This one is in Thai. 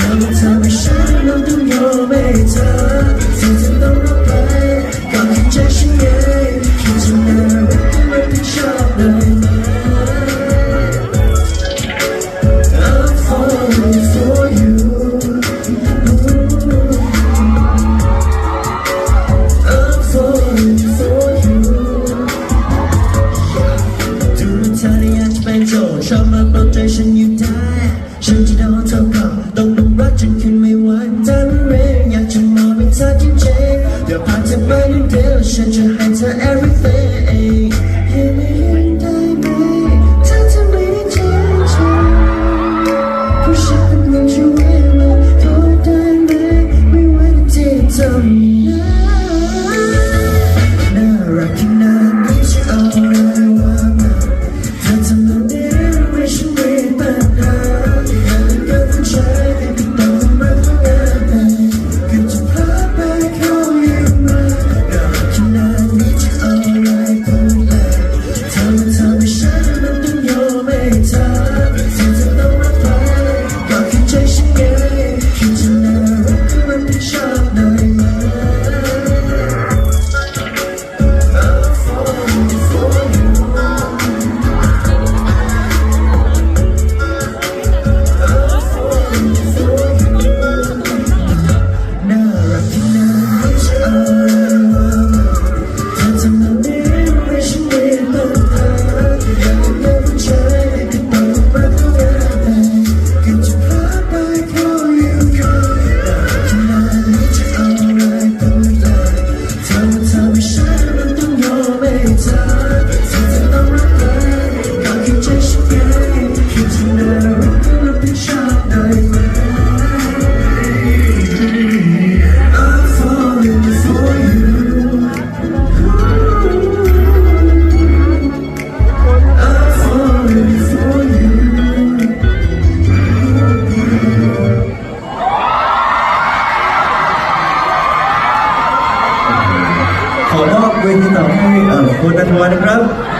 Tell me, tell me, shine on the your way, tell me, tell me, ฉันอยู่ได้ฉันจะรโดนเธอกล่อต้องรู้รักจนขึ้นไม่ไหวเธอไม่เรียอยากจะมองไปเธอจริงๆเดี๋ยวพาเธอไปนิดเดียวฉันจะให้เธอ pwede ano, na. Okay, uh, one and one grab.